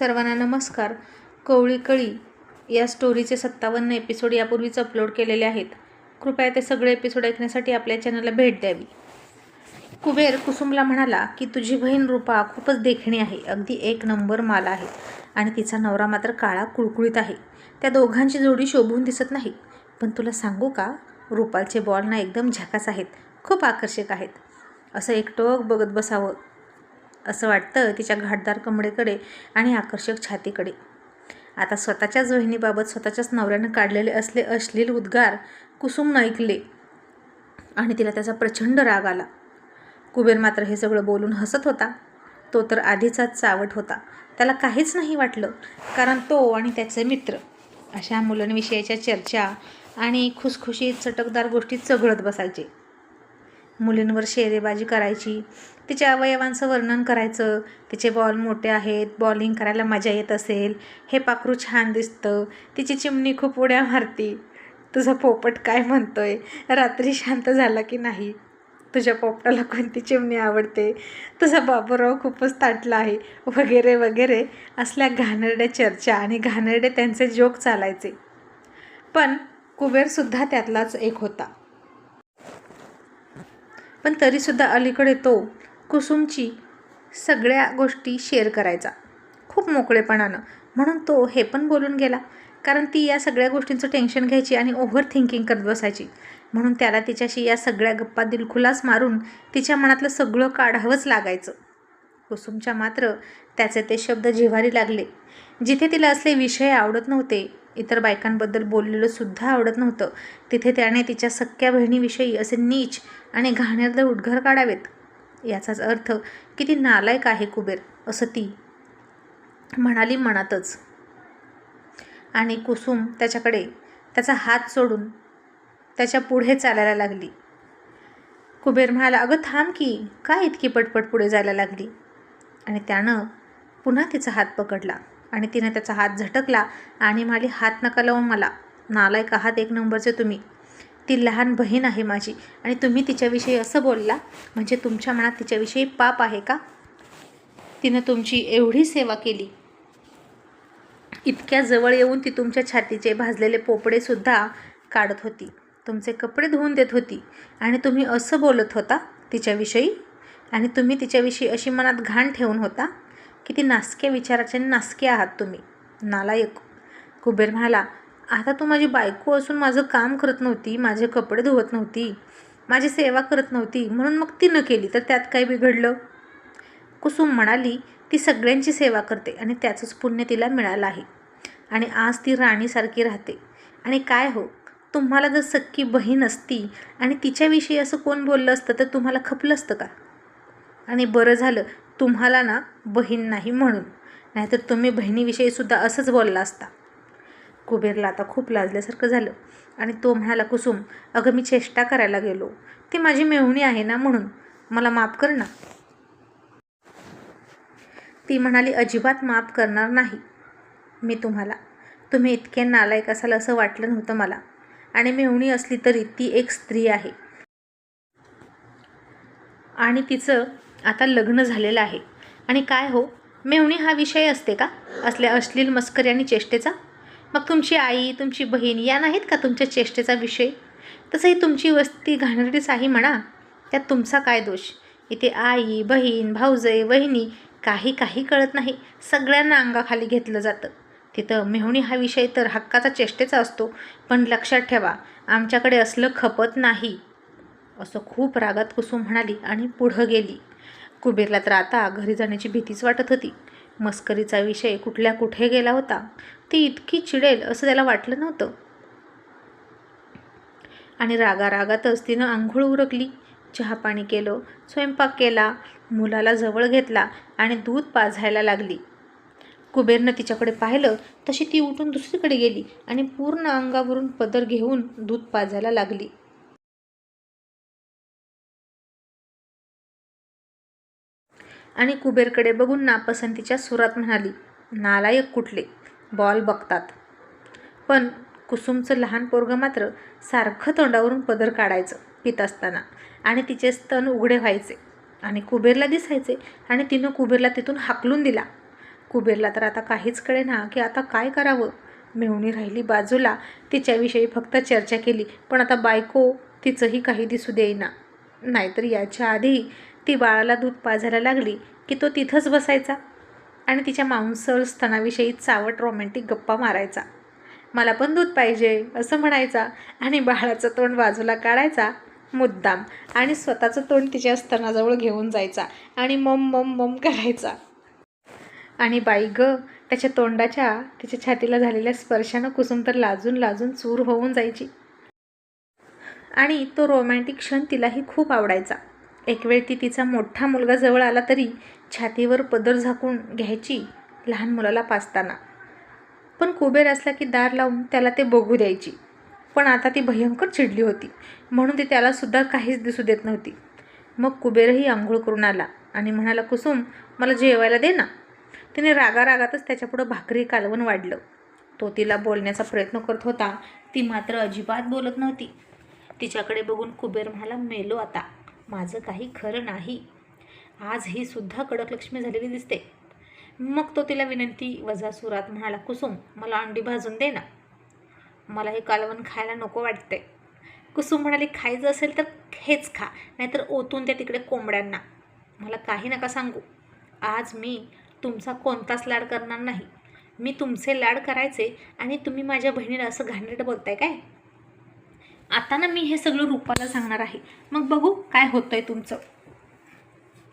सर्वांना नमस्कार. कवळी कळी या स्टोरीचे सत्तावन्न एपिसोड यापूर्वीच अपलोड केलेले आहेत. कृपया ते सगळे एपिसोड ऐकण्यासाठी आपल्या चॅनलला भेट द्यावी. कुबेर कुसुमला म्हणाला की तुझी बहीण रूपा खूपच देखणी आहे. अगदी एक नंबर माल आहे आणि तिचा नवरा मात्र काळा कुळकुळीत आहे. त्या दोघांची जोडी शोभून दिसत नाही. पण तुला सांगू का रुपालचे बॉल ना एकदम झकास आहेत. खूप आकर्षक आहेत. असं एकटोक बघत बसावं. असं वाटतं तिच्या घाटदार कमडेकडे आणि आकर्षक छातीकडे. आता स्वतःच्याच बहिणीबाबत स्वतःच्याच नवऱ्यानं काढलेले असले अश्लील उद्गार कुसुमनं ऐकले आणि तिला त्याचा प्रचंड राग आला. कुबेर मात्र हे सगळं बोलून हसत होता. तो तर आधीचाच चावट होता. त्याला काहीच नाही वाटलं कारण तो आणि त्याचे मित्र अशा मुलांविषयीच्या चर्चा आणि खुसखुशीत चटकदार गोष्टी चघळत बसायचे. मुलींवर शेरेबाजी करायची. तिच्या अवयवांचं वर्णन करायचं. तिचे बॉल मोठे आहेत. बॉलिंग करायला मजा येत असेल. हे पाखरू छान दिसतं. तिची चिमणी खूप उड्या मारती. तुझा पोपट काय म्हणतोय? रात्री शांत झाला की नाही? तुझ्या पोपटाला कोणती चिमणी आवडते? तुझा बाबूराव खूपच ताटला आहे. वगैरे वगैरे असल्या घाणेरड्या चर्चा आणि घाणेरडे त्यांचे जोक चालायचे. पण कुबेरसुद्धा त्यातलाच एक होता. पण तरीसुद्धा अलीकडे तो कुसुमची सगळ्या गोष्टी शेअर करायचा. खूप मोकळेपणानं. म्हणून तो हे पण बोलून गेला. कारण ती या सगळ्या गोष्टींचं टेन्शन घ्यायची आणि ओव्हर थिंकिंग करत बसायची. म्हणून त्याला तिच्याशी या सगळ्या गप्पा दिलखुलास मारून तिच्या मनातलं सगळं काढावंच लागायचं. कुसुमच्या मात्र त्याचे ते शब्द जिव्हारी लागले. जिथे तिला असले विषय आवडत नव्हते इतर बायकांबद्दल बोललेलं सुद्धा आवडत नव्हतं तिथे त्याने तिच्या सख्या बहिणीविषयी असे नीच आणि घाणेरडे उद्गार काढावेत. याचाच अर्थ किती नालायक आहे कुबेर असं ती म्हणाली मनातच. आणि कुसुम त्याच्याकडे त्याचा हात सोडून त्याच्या पुढे चालायला लागली. कुबेर म्हणाला अगं थांब की काय इतकी पटपट पुढे जायला लागली? आणि त्यानं पुन्हा तिचा हात पकडला. आणि तिने त्याचा हात झटकला आणि म्हणाली हात नका लावून मला. नालायक आहात एक नंबरचे तुम्ही. ती लहान बहीण आहे माझी. आणि तुम्ही तिच्याविषयी असं बोलला म्हणजे तुमच्या मनात तिच्याविषयी पाप आहे का? तिनं तुमची एवढी सेवा केली. इतक्या जवळ येऊन ती तुमच्या छातीचे भाजलेले पोपडेसुद्धा काढत होती. तुमचे कपडे धुवून देत होती. आणि तुम्ही असं बोलत होता तिच्याविषयी? आणि तुम्ही तिच्याविषयी अशी मनात घाण ठेवून होता? किती नासक्या विचाराचे नासके आहात तुम्ही. नालायक कुबेर म्हणाला आता तू माझी बायको असून माझं काम करत नव्हती माझे कपडे धुवत नव्हती माझी सेवा करत नव्हती म्हणून मग ती न केली तर त्यात काय बिघडलं? कुसुम म्हणाली ती सगळ्यांची सेवा करते आणि त्याचंच पुण्य तिला मिळालं आहे. आणि आज ती राणीसारखी राहते. आणि काय हो तुम्हाला जर सख्खी बहीण असती आणि तिच्याविषयी असं कोण बोललं असतं तर तुम्हाला खपलं असतं का? आणि बरं झालं तुम्हाला ना बहीण नाही म्हणून. नाहीतर तुम्ही बहिणीविषयी सुद्धा असंच बोलला असता. कुबेरला आता खूप लाजल्यासारखं झालं आणि तो म्हणाला कुसुम अगं मी चेष्टा करायला गेलो. ती माझी मेहुणी आहे ना म्हणून. मला माफ कर ना. ती म्हणाली अजिबात माफ करणार नाही. मी तुम्हाला तुम्ही इतके नालायक असाल असं वाटलं नव्हतं मला. आणि मेहुणी असली तरी ती एक स्त्री आहे. आणि तिचं आता लग्न झालेलं आहे. आणि काय हो? मेवणी हा विषय असते का? असल्या अश्लील मस्करी आणि चेष्टेचा? मग तुमची आई तुमची बहीण या नाहीत का तुमच्या चेष्टेचा विषय? तसंही तुमची वस्ती घाणेरडीच आहे म्हणा. त्यात तुमचा काय दोष? इथे आई बहीण भाऊजय वहिनी काही काही कळत नाही. सगळ्यांना अंगाखाली घेतलं जातं. तिथं मेहुणी हा विषय तर हक्काचा चेष्टेचा असतो. पण लक्षात ठेवा आमच्याकडे असलं खपत नाही. असं खूप रागात कुसुम म्हणाली आणि पुढं गेली. कुबेरला तर आता घरी जाण्याची भीतीच वाटत होती. मस्करीचा विषय कुठल्या कुठे गेला होता? ती इतकी चिडेल असं त्याला वाटलं नव्हतं. आणि रागा रागातच तिनं आंघोळ उरकली. चहापाणी केलं स्वयंपाक केला मुलाला जवळ घेतला आणि दूध पाझायला लागली. कुबेरनं तिच्याकडे पाहिलं तशी ती उठून दुसरीकडे गेली आणि पूर्ण अंगावरून पदर घेऊन दूध पाजायला लागली. आणि कुबेरकडे बघून नापसंतीच्या सुरात म्हणाली नालायक कुठले? बॉल बघतात. पण कुसुमचं लहान पोरगं मात्र सारखं तोंडावरून पदर काढायचं पित असताना. आणि तिचे स्तन उघडे व्हायचे. आणि कुबेरला दिसायचे आणि तिनं कुबेरला तिथून हाकलून दिला. कुबेरला तर आता काहीच कळेना की आता काय करावं? मेहुणी राहिली बाजूला तिच्याविषयी फक्त चर्चा केली पण आता बायको तिचंही काही दिसू देईना. नाहीतर याच्या आधी ती बाळाला दूध पाजायला लागली की तो तिथंच बसायचा आणि तिच्या मांसल स्तनाविषयी चावट रोमॅन्टिक गप्पा मारायचा. मला पण दूध पाहिजे असं म्हणायचा आणि बाळाचं तोंड बाजूला काढायचा मुद्दाम आणि स्वतःचं तोंड तिच्या स्तनाजवळ घेऊन जायचा आणि मम मम मम करायचा. आणि बाई ग त्याच्या तोंडाच्या तिच्या छातीला झालेल्या स्पर्शानं कुसुम तर लाजून लाजून चूर होऊन जायची. आणि तो रोमॅन्टिक क्षण तिलाही खूप आवडायचा. एक वेळ ती तिचा मोठा मुलगा जवळ आला तरी छातीवर पदर झाकून घ्यायची लहान मुलाला पाचताना. पण कुबेर असला की दार लावून त्याला ते बघू द्यायची. पण आता ती भयंकर चिडली होती. म्हणून ती त्यालासुद्धा काहीच दिसू देत नव्हती. मग कुबेरही आंघोळ करून आला आणि म्हणाला कुसुम मला जेवायला दे ना. तिने रागारागातच त्याच्यापुढं भाकरी कालवण वाढलं. तो तिला बोलण्याचा प्रयत्न करत होता. ती मात्र अजिबात बोलत नव्हती. तिच्याकडे बघून कुबेर म्हणाला मेलो आता. माझं काही खरं नाही. आज ही सुद्धा कडक लक्ष्मी झालेली दिसते. मग तो तिला विनंती वजा सुरात म्हणाला कुसुम मला अंडी भाजून दे ना. मला हे कालवण खायला नको वाटते. कुसुम म्हणाली खायचं असेल तर हेच खा नाहीतर ओतून त्या तिकडे कोंबड्यांना. मला काही नका सांगू. आज मी तुमचा कोणताच लाड करणार नाही. मी तुमचे लाड करायचे आणि तुम्ही माझ्या बहिणीला असं घाणेरडं बोलताय काय? आता ना मी हे सगळं रूपाला सांगणार आहे. मग बघू काय होतंय तुमचं.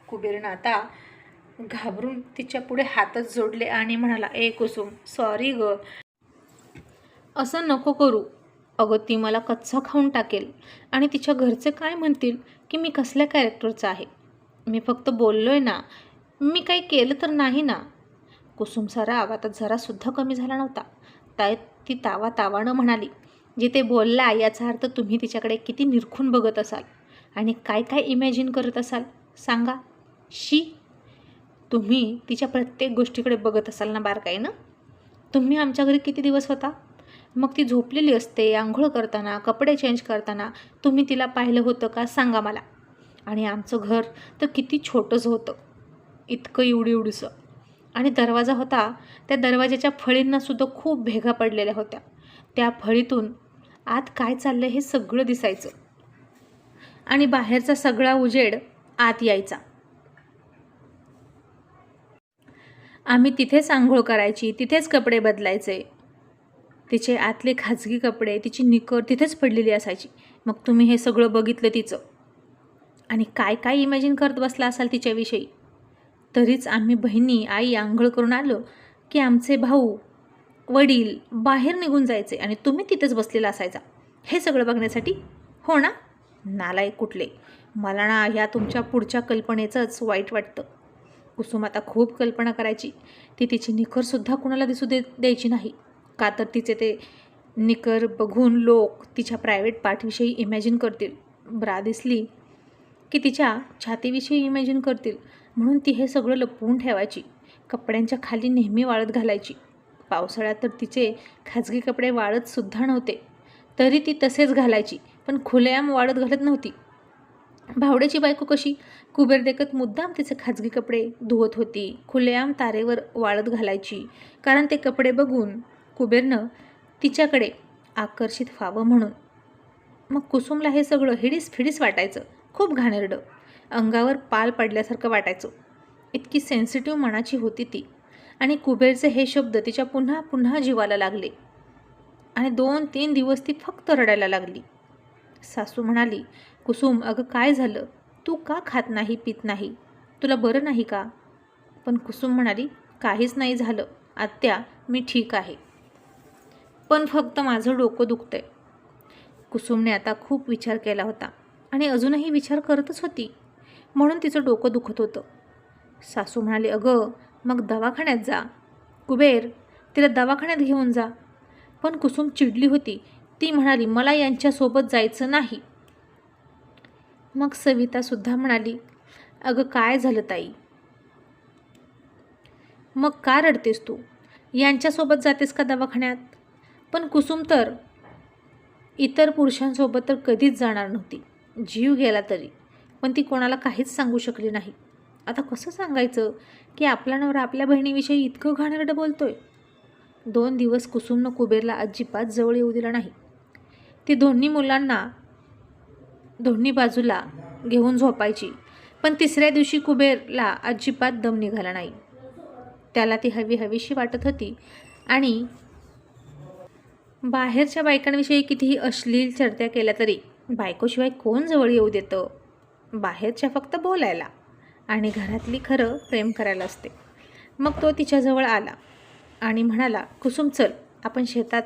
कुबेरनं आता घाबरून तिच्या पुढे हातच जोडले आणि म्हणाला ए कुसुम सॉरी ग. असं नको करू. अगं ती मला कच्चा खाऊन टाकेल. आणि तिच्या घरचे काय म्हणतील की मी कसल्या कॅरेक्टरचं आहे? मी फक्त बोललो आहे ना. मी काही केलं तर नाही ना. कुसुम सारा आता जरासुद्धा कमी झाला नव्हता. ताय ती तावा तावानं म्हणाली जिथे बोलला याचा अर्थ तुम्ही तिच्याकडे किती निरखून बघत असाल आणि काय काय इमॅजिन करत असाल सांगा. शी तुम्ही तिच्या प्रत्येक गोष्टीकडे बघत असाल ना बारकाईनं तुम्ही आमच्या घरी किती दिवस होता? मग ती झोपलेली असते आंघोळ करताना कपडे चेंज करताना. तुम्ही तिला पाहिलं होतं का सांगा मला. आणि आमचं घर तर किती छोटंच होतं. इतकं एवढी एवढीसं. आणि दरवाजा होता त्या दरवाजाच्या फळींनासुद्धा खूप भेगा पडलेल्या होत्या. त्या फळीतून आत काय चाललं हे सगळं दिसायचं. आणि बाहेरचा सगळा उजेड आत यायचा. आम्ही तिथेच आंघोळ करायची तिथेच कपडे बदलायचे. तिचे आतले खाजगी कपडे तिची निकर तिथेच पडलेली असायची. मग तुम्ही हे सगळं बघितलं तिचं. आणि काय काय इमॅजिन करत बसला असाल तिच्याविषयी? तरीच आम्ही बहिणी आई आंघोळ करून आलो की आमचे भाऊ वडील बाहेर निघून जायचे आणि तुम्ही तिथेच बसलेला असायचा. हे सगळं बघण्यासाठी हो ना? नालायक कुठले? मला ना ह्या तुमच्या पुढच्या कल्पनेचंच वाईट वाटतं. कुसुम आता खूप कल्पना करायची. ती तिची निखरसुद्धा कुणाला दिसू दे द्यायची नाही. का तर तिचे ते निकर बघून लोक तिच्या प्रायव्हेट पार्टविषयी इमॅजिन करतील. ब्रा दिसली की तिच्या छातीविषयी इमॅजिन करतील. म्हणून ती हे सगळं लपवून ठेवायची. कपड्यांच्या खाली नेहमी वाळत घालायची. पावसाळ्यात तर तिचे खाजगी कपडे वाळतसुद्धा नव्हते. तरी ती तसेच घालायची पण खुलेआम वाळत घालत नव्हती. भावड्याची बायको कशी? कुबेर देखत मुद्दाम तिचे खाजगी कपडे धुवत होती. खुलेआम तारेवर वाळत घालायची कारण ते कपडे बघून कुबेरनं तिच्याकडे आकर्षित व्हावं म्हणून. मग कुसुमला हे सगळं हिडीस फिडीस वाटायचं खूप घाणेरडं. अंगावर पाल पडल्यासारखं वाटायचं. इतकी सेन्सिटिव्ह मनाची होती ती. आणि कुबेरचे हे शब्द तिच्या पुन्हा पुन्हा जीवाला लागले. आणि दोन तीन दिवस ती फक्त रडायला लागली. सासू म्हणाली कुसुम अगं काय झालं? तू का खात नाही पित नाही? तुला बरं नाही का? पण कुसुम म्हणाली काहीच नाही झालं. आत्या मी ठीक आहे. पण फक्त माझं डोकं दुखतंय. कुसुमने आता खूप विचार केला होता आणि अजूनही विचार करतच होती. म्हणून तिचं डोकं दुखत होतं. सासू म्हणाले अगं मग दवाखान्यात जा. कुबेर तिला दवाखान्यात घेऊन जा. पण कुसुम चिडली होती. ती म्हणाली मला यांच्यासोबत जायचं नाही. मग सवितासुद्धा म्हणाली अगं काय झालं ताई? मग का रडतेस तू? यांच्यासोबत जातेस का दवाखान्यात? पण कुसुम तर इतर पुरुषांसोबत तर कधीच जाणार नव्हती. जीव गेला तरी. पण ती कोणाला काहीच सांगू शकली नाही. आता कसं सांगायचं की आपला नवरा आपल्या बहिणीविषयी इतकं घाणेरडं बोलतोय? दोन दिवस कुसुमनं कुबेरला अजिबात जवळ येऊ दिला नाही. ती दोन्ही मुलांना दोन्ही बाजूला घेऊन झोपायची पण तिसऱ्या दिवशी कुबेरला अजिबात दम निघाला नाही. त्याला ती हवी हवीशी वाटत होती आणि बाहेरच्या बायकांविषयी कितीही अश्लील चर्चा केल्या तरी बायकोशिवाय कोण जवळ येऊ देतं? बाहेरच्या फक्त बोलायला. आणि घरातली खरं प्रेम करायला असते. मग तो तिच्याजवळ आला आणि म्हणाला कुसुम चल आपण शेतात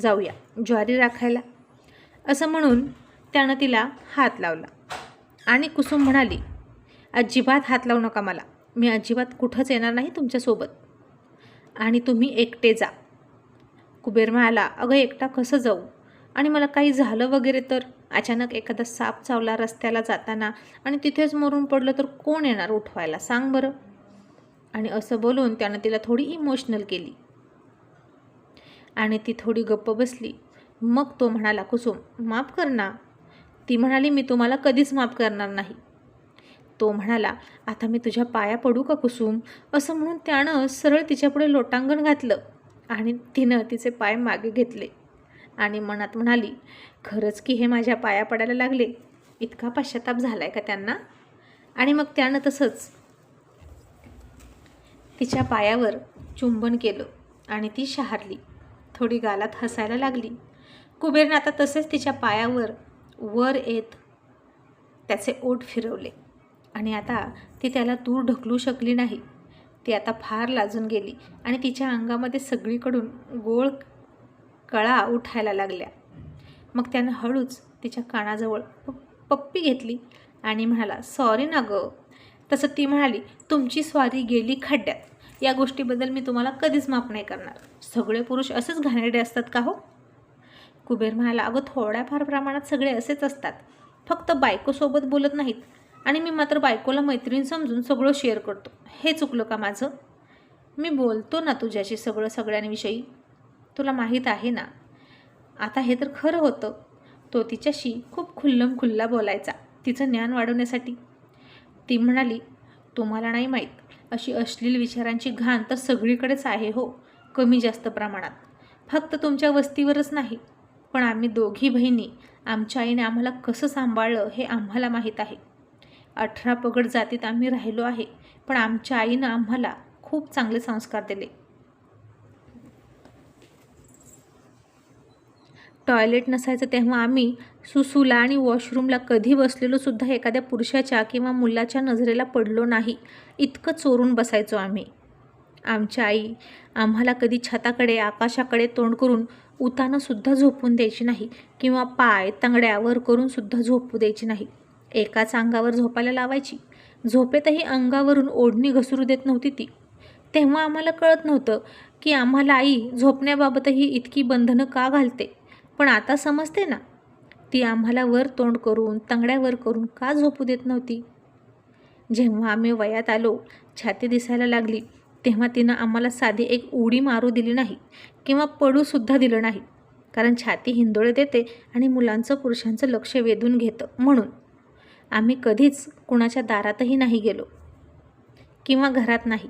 जाऊया ज्वारी राखायला. असं म्हणून त्यानं तिला हात लावला आणि कुसुम म्हणाली अजिबात हात लावू नका मला मी अजिबात कुठंच येणार नाही तुमच्यासोबत. आणि तुम्ही एकटे जा. कुबेर म्हणाला अगं एकटा कसं जाऊ? आणि मला काही झालं वगैरे तर? अचानक एखादा साप चावला रस्त्याला जाताना आणि तिथेच मरून पडलं तर कोण येणार उठवायला? सांग बरं. आणि असं बोलून त्यानं तिला थोडी इमोशनल केली. आणि ती थोडी गप्प बसली. मग तो म्हणाला कुसुम माफ कर ना. ती म्हणाली मी तुम्हाला कधीच माफ करणार नाही. तो म्हणाला आता मी तुझ्या पाया पडू का कुसुम? असं म्हणून त्यानं सरळ तिच्यापुढे लोटांगण घातलं आणि तिनं तिचे पाय मागे घेतले. आणि मनात म्हणाली खरंच की हे माझ्या पाया पडायला लागले. इतका पश्चाताप आहे का त्यांना? आणि मग त्यानं तसंच तिच्या पायावर चुंबन केलं आणि ती शहारली. थोडी गालात हसायला लागली. कुबेरनं आता तसेच तिच्या पायावर वर येत त्याचे ओठ फिरवले. आणि आता ती त्याला दूर ढकलू शकली नाही. ती आता फार लाजून गेली आणि तिच्या अंगामध्ये सगळीकडून गोळ कळा उठायला लागल्या. मग त्यानं हळूच तिच्या कानाजवळ प- पप्पी घेतली आणि म्हणाला सॉरी ना गं. तसं ती म्हणाली तुमची स्वारी गेली खड्ड्यात. या गोष्टीबद्दल मी तुम्हाला कधीच माफ नाही करणार. सगळे पुरुष असेच घाणेरडे असतात का हो? कुबेर म्हणाला अगं थोड्याफार प्रमाणात सगळे असेच असतात. फक्त बायकोसोबत बोलत नाहीत आणि मी मात्र बायकोला मैत्रीण समजून सगळं शेअर करतो. हे चुकलं का माझं? मी बोलतो ना तुझ्याशी सगळं सगळ्यांविषयी. तुला माहीत आहे ना आता हे तर खरं होतं. तो तिच्याशी खूप खुल्लम खुल्ला बोलायचा तिचं ज्ञान वाढवण्यासाठी. ती म्हणाली तुम्हाला नाही माहीत अशी अश्लील विचारांची घाण तर सगळीकडेच आहे हो कमी जास्त प्रमाणात. फक्त तुमच्या वस्तीवरच नाही पण आम्ही दोघी बहिणी आमच्या आईने आम्हाला कसं सांभाळलं हे आम्हाला माहीत आहे. अठरा पगड जातीत आम्ही राहिलो आहे पण आमच्या आईनं आम्हाला खूप चांगले संस्कार दिले. टॉयलेट नसायचं तेव्हा आम्ही सुसूला आणि वॉशरूमला कधी बसलेलो सुद्धा एखाद्या पुरुषाच्या किंवा मुलाच्या नजरेला पडलो नाही. इतकं चोरून बसायचो आम्ही. आमची आई आम्हाला कधी छताकडे आकाशाकडे तोंड करून उतानंसुद्धा झोपून द्यायची नाही किंवा पाय तांगड्यावर करूनसुद्धा झोपू द्यायची नाही. एकाच अंगावर झोपायला लावायची. झोपेतही अंगावरून ओढणी घसरू देत नव्हती ती. तेव्हा आम्हाला कळत नव्हतं की आम्हाला आई झोपण्याबाबतही इतकी बंधनं का घालते? पण आता समजते ना. ती आम्हाला वर तोंड करून तांगड्यावर करून का झोपू देत नव्हती? जेव्हा आम्ही वयात आलो छाती दिसायला लागली तेव्हा तिनं आम्हाला साधी एक उडी मारू दिली नाही किंवा पडूसुद्धा दिलं नाही. कारण छाती हिंदोळे देते आणि मुलांचं पुरुषांचं लक्ष वेधून घेतं म्हणून. आम्ही कधीच कुणाच्या दारातही नाही गेलो. किंवा घरात नाही.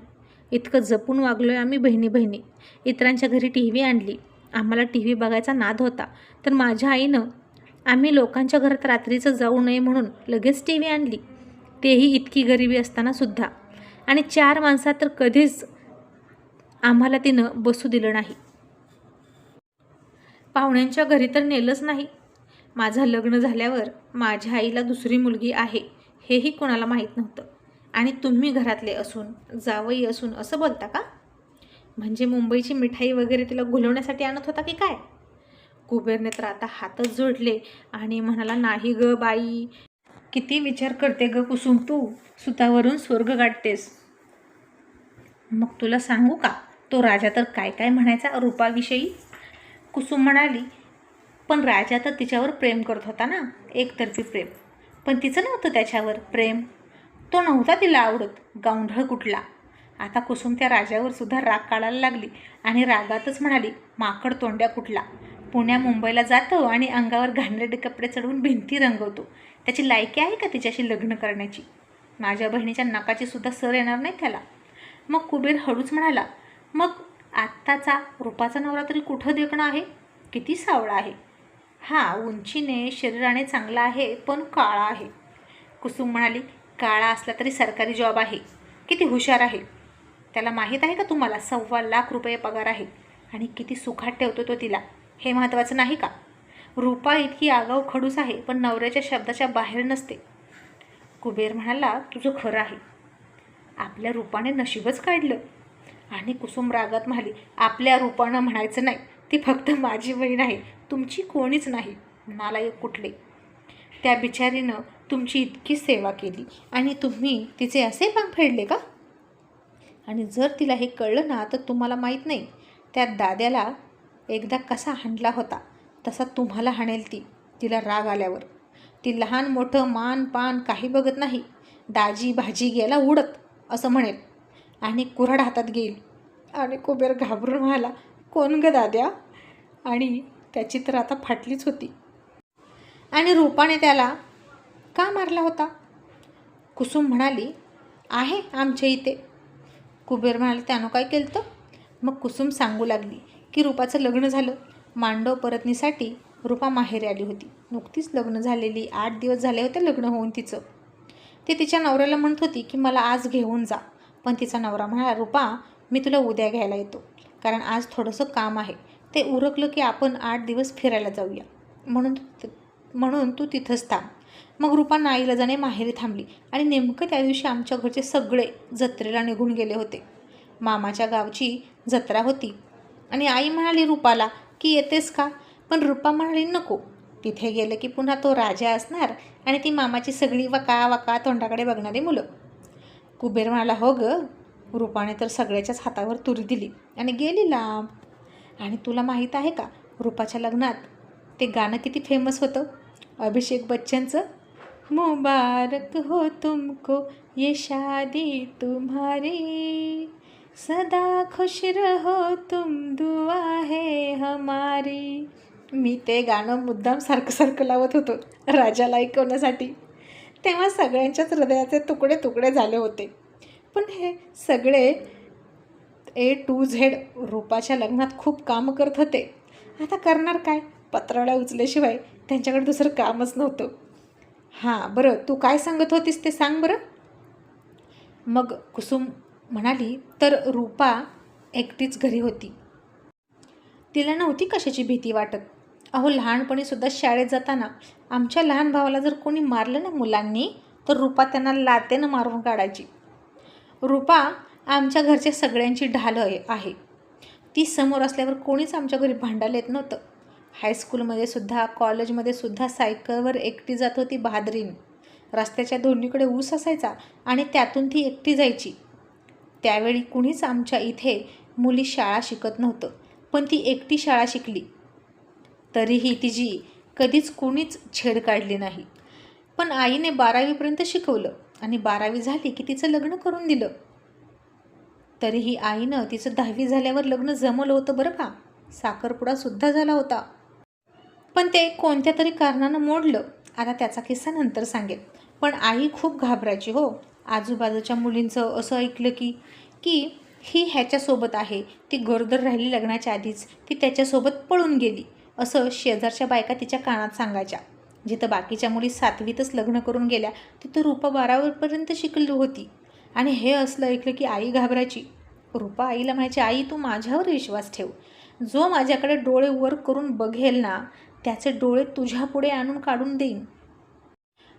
इतकं जपून वागलो आहे आम्ही बहिणी बहिणी इतरांच्या घरी टी व्ही आणली. आम्हाला टी व्ही बघायचा नाद होता. तर माझ्या आईनं आम्ही लोकांच्या घरात रात्रीचं जाऊ नये म्हणून लगेच टी व्ही आणली. तेही इतकी गरिबी असतानासुद्धा आणि चार माणसात तर कधीच आम्हाला तिनं बसू दिलं नाही. पाहुण्यांच्या घरी तर नेलंच नाही. माझं लग्न झाल्यावर माझ्या आईला दुसरी मुलगी आहे हेही कोणाला माहीत नव्हतं. आणि तुम्ही घरातले असून जावई असून असं बोलता का? म्हणजे मुंबईची मिठाई वगैरे तिला घुलवण्यासाठी आणत होता की काय? कुबेरने तर आता हातच जोडले आणि म्हणाला नाही ग बाई किती विचार करते ग कुसुम तू? सुतावरून स्वर्ग गाठतेस. मग तुला सांगू का? तो राजा तर काय काय म्हणायचा रूपाविषयी? कुसुम म्हणाली पण राजा तर तिच्यावर प्रेम करत होता ना एकतर्फी प्रेम. पण तिचं नव्हतं त्याच्यावर प्रेम. तो नव्हता तिला आवडत. गावंढळ कुठला? आता कुसुम त्या राजावर सुद्धा राग काढायला लागली आणि रागातच म्हणाली माकड तोंड्या कुठला? पुण्या मुंबईला जातो आणि अंगावर घाणेरडे कपडे चढवून भिंती रंगवतो. त्याची लायकी आहे का तिच्याशी लग्न करण्याची? माझ्या बहिणीच्या नकाची सुद्धा सर येणार नाही त्याला. मग कुबेर हळूच म्हणाला मग आत्ताचा रूपाचा नवरा तरी कुठं देखणं आहे? किती सावळा आहे. हा उंचीने शरीराने चांगला आहे पण काळा आहे. कुसुम म्हणाली काळा असला तरी सरकारी जॉब आहे. किती हुशार आहे. त्याला माहीत आहे का तुम्हाला? सव्वा लाख रुपये पगार आहे. आणि किती सुखात ठेवतो तो तिला. हे महत्त्वाचं नाही का? रूपा इतकी आगाऊ खडूस आहे पण नवऱ्याच्या शब्दाच्या बाहेर नसते. कुबेर म्हणाला तुझं खरं आहे. आपल्या रूपाने नशीबच काढलं. आणि कुसुम रागात म्हणाली आपल्या रूपानं म्हणायचं नाही. ती फक्त माझी बहीण आहे. तुमची कोणीच नाही. नालायक कुठले? त्या बिचारीनं तुमची इतकी सेवा केली. आणि तुम्ही तिचे असे पांग फेडले का? आणि जर तिला हे कळलं ना तर तुम्हाला माहीत नाही त्या दाद्याला एकदा कसा हाणला होता. तसा तुम्हाला हाणेल ती तिला राग आल्यावर. ती लहान मोठं मान पान काही बघत नाही. दाजी भाजी गेला उडत असं म्हणेल. आणि कुऱ्हाड हातात घेईल. आणि कुबेर घाबरून व्हायला कोण ग दाद्या? आणि त्याची तर आता फाटलीच होती. आणि रूपाने त्याला का मारला होता? कुसुम म्हणाली आहे आमच्या इथे. कुबेर म्हणाले त्यानं काय केलं तर मग कुसुम सांगू लागली की रूपाचं लग्न झालं. मांडव परतनीसाठी रूपा माहेरी आली होती. नुकतीच लग्न झालेली आठ दिवस झाले होते लग्न होऊन तिचं. ती तिच्या नवऱ्याला म्हणत होती की मला आज घेऊन जा. पण तिचा नवरा म्हणाला रूपा मी तुला उद्या घ्यायला येतो. कारण आज थोडंसं काम आहे. ते उरकलं की आपण आठ दिवस फिरायला जाऊया. म्हणून म्हणून तू तिथंच थांब. मग रूपा नाईलाजाने माहेरी थांबली आणि नेमकं त्या दिवशी आमच्या घरचे सगळे जत्रेला निघून गेले होते. मामाच्या गावची जत्रा होती आणि आई म्हणाली रूपाला की येतेस का? पण रूपा म्हणाली नको. तिथे गेलं की पुन्हा तो राजा असणार आणि ती मामाची सगळी वका वका तोंडाकडे बघणारी मुलं. कुबेर म्हणाला हो ग. रूपाने तर सगळ्याच्याच हातावर तुरी दिली आणि गेली लांब. आणि तुला माहीत आहे का? रूपाच्या लग्नात ते गाणं किती फेमस होतं? अभिषेक बच्चनचं? मुबारक हो तुमको ये शादी तुम्हारी। सदा खुश रहो तुम दुआ है हमारी। मी ते गाणं मुद्दाम सारखं सारखं लावत होतो राजाला ऐकवण्यासाठी तेव्हा सगळ्यांच्याच हृदयाचे तुकडे तुकडे झाले होते. पण हे सगळे ए टू झेड रूपाच्या लग्नात खूप कामं करत होते. आता करणार काय? पत्रावळ्या उचल्याशिवाय त्यांच्याकडे दुसरं कामच नव्हतं. हां बरं तू काय सांगत होतीस ते सांग बरं. मग कुसुम म्हणाली तर रूपा एकटीच घरी होती. तिला नव्हती कशाची भीती वाटत. अहो लहानपणीसुद्धा शाळेत जाताना आमच्या लहान भावाला जर कोणी मारलं ना मुलांनी तर रूपा त्यांना लातेनं मारून काढायची. रूपा आमच्या घरच्या सगळ्यांची ढाल आहे. ती समोर असल्यावर कोणीच आमच्या घरी भांडायला येत नव्हतं. हायस्कूलमध्ये सुद्धा कॉलेजमध्ये सुद्धा सायकलवर एकटी जात होती बहादरीन. रस्त्याच्या दोन्हीकडे ऊस असायचा आणि त्यातून ती एकटी जायची. त्यावेळी कुणीच आमच्या इथे मुली शाळा शिकत नव्हतं पण ती एकटी शाळा शिकली. तरीही तिची कधीच कुणीच छेड काढली नाही. पण आईने बारावीपर्यंत शिकवलं आणि बारावी झाली की तिचं लग्न करून दिलं. तरीही आईनं तिचं दहावी झाल्यावर लग्न जमलं होतं बरं का? साखरपुडासुद्धा झाला होता. पण ते कोणत्या तरी कारणानं मोडलं. आता त्याचा किस्सा नंतर सांगेल पण आई खूप घाबरायची हो. आजूबाजूच्या मुलींचं असं ऐकलं की की ही ह्याच्यासोबत आहे. ती गरोदर राहिली लग्नाच्या आधीच. ती त्याच्यासोबत पळून गेली. असं शेजारच्या बायका तिच्या कानात सांगायच्या. जिथं बाकीच्या मुली सातवीतच लग्न करून गेल्या तिथं रूपा बारावीपर्यंत शिकली होती. आणि हे असलं ऐकलं की आई घाबरायची. रूपा आईला म्हणायची आई तू माझ्यावर विश्वास ठेव. जो माझ्याकडे डोळे वर करून बघेल ना त्याचे डोळे तुझ्यापुढे आणून काढून देईन.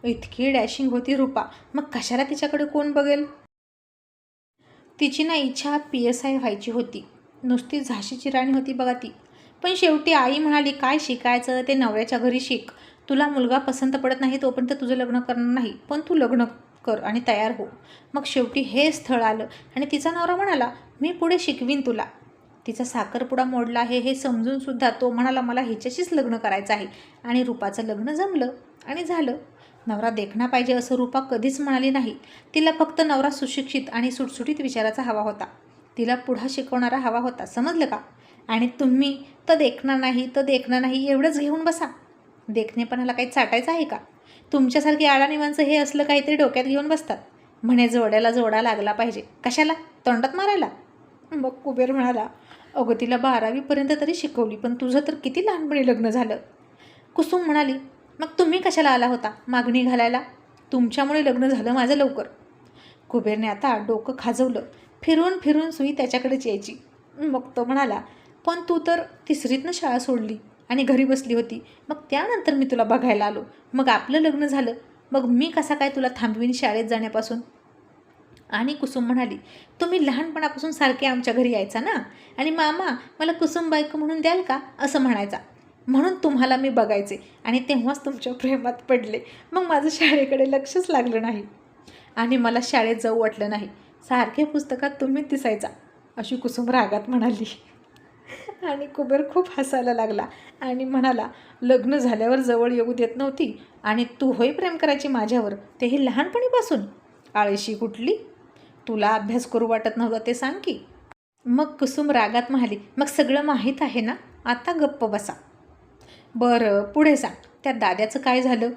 इतकी डॅशिंग होती रूपा. मग कशाला तिच्याकडे कोण बघेल? तिची ना इच्छा पी एस आय व्हायची होती. नुसती झाशीची राणी होती बघा ती. पण शेवटी आई म्हणाली काय शिकायचं? ते नवऱ्याच्या घरी शिक. तुला मुलगा पसंत पडत नाही तोपर्यंत तुझं लग्न करणार नाही. पण तू लग्न कर आणि तयार हो. मग शेवटी हे स्थळ आलं आणि तिचा नवरा म्हणाला मी पुढे शिकवीन तुला. तिचा साखरपुडा मोडला आहे हे समजून सुद्धा तो म्हणाला मला हिच्याशीच लग्न करायचं आहे. आणि रूपाचं लग्न जमलं आणि झालं. नवरा देखणा पाहिजे असं रूपा कधीच म्हणाली नाही. तिला फक्त नवरा सुशिक्षित आणि सुटसुटीत विचाराचा हवा होता. तिला पुढा शिकवणारा हवा होता समजलं का? आणि तुम्ही तर देखणार नाही तर देखणार नाही एवढंच घेऊन बसा. देखणेपणाला काही चाटायचं आहे का? तुमच्यासारखी आडाणी माणसं हे असलं काहीतरी डोक्यात घेऊन बसतात. म्हणे जोड्याला जोडा लागला पाहिजे. कशाला? तोंडात मारायला? मग कुबेर म्हणाला अगं तिला बारावीपर्यंत तरी शिकवली पण तुझं तर किती लहानपणी लग्न झालं. कुसुम म्हणाली मग तुम्ही कशाला आला होता मागणी घालायला? तुमच्यामुळे लग्न झालं माझं लवकर. कुबेरने आता डोकं खाजवलं फिरून फिरून सुई त्याच्याकडेच यायची. मग तो म्हणाला पण तू तर तिसरीतनं शाळा सोडली आणि घरी बसली होती. मग त्यानंतर मी तुला बघायला आलो. मग आपलं लग्न झालं. मग मी कसा काय तुला थांबवीन शाळेत जाण्यापासून? आणि कुसुम म्हणाली तुम्ही लहानपणापासून सारखे आमच्या घरी यायचा ना? आणि मामा मला कुसुम बायको म्हणून द्याल का? असं म्हणायचा. म्हणून तुम्हाला मी बघायचे. आणि तेव्हाच तुमच्या प्रेमात पडले. मग माझं शाळेकडे लक्षच लागलं नाही. आणि मला शाळेत जाऊ वाटलं नाही. सारखे पुस्तकात तुम्हीच दिसायचा अशी कुसुम रागात म्हणाली. आणि कुबेर खूप हसायला लागला आणि म्हणाला लग्न झाल्यावर जवळ येऊ देत नव्हती. आणि तू होय प्रेम करायची माझ्यावर? तेही लहानपणीपासून? आळशी कुठली? तुला अभ्यास करू वाटत नव्हता ते सांग की. मग कुसुम रागात म्हणाली मग सगळं माहीत आहे ना? आता गप्प बसा. बरं पुढे सांग. त्या दाद्याचं काय झालं?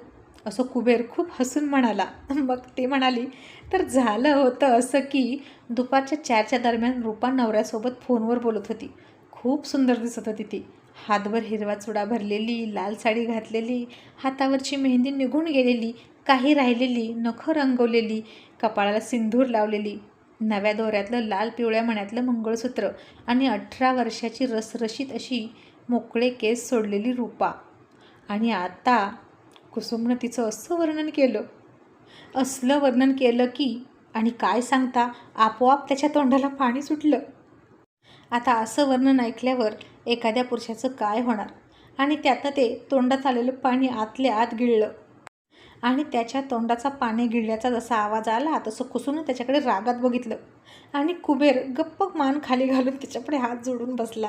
असं कुबेर खूप हसून म्हणाला. मग ते म्हणाली तर झालं होतं असं की दुपारच्या चारच्या दरम्यान रूपा नवऱ्यासोबत फोनवर बोलत होती. खूप सुंदर दिसत होती ती. हातभर हिरवा चुडा भरलेली लाल साडी घातलेली हातावरची मेहंदी निघून गेलेली काही राहिलेली नखं रंगवलेली कपाळाला सिंदूर लावलेली नव्या दोऱ्यातलं लाल पिवळ्या मण्यातलं मंगळसूत्र आणि अठरा वर्षाची रसरशीत अशी मोकळे केस सोडलेली रूपा. आणि आता कुसुमनं तिचं असं वर्णन केलं. असलं वर्णन केलं की आणि काय सांगता आपोआप त्याच्या तोंडाला पाणी सुटलं. आता असं वर्णन ऐकल्यावर एखाद्या पुरुषाचं काय होणार? आणि त्यातनं ते तोंडात आलेलं पाणी आतल्या आत गिळलं. आणि त्याच्या तोंडाचा पाणी गिळल्याचा जसा आवाज आला तसं कुसून त्याच्याकडे रागात बघितलं. आणि कुबेर गप्प मान खाली घालून त्याच्यापुढे हात जोडून बसला.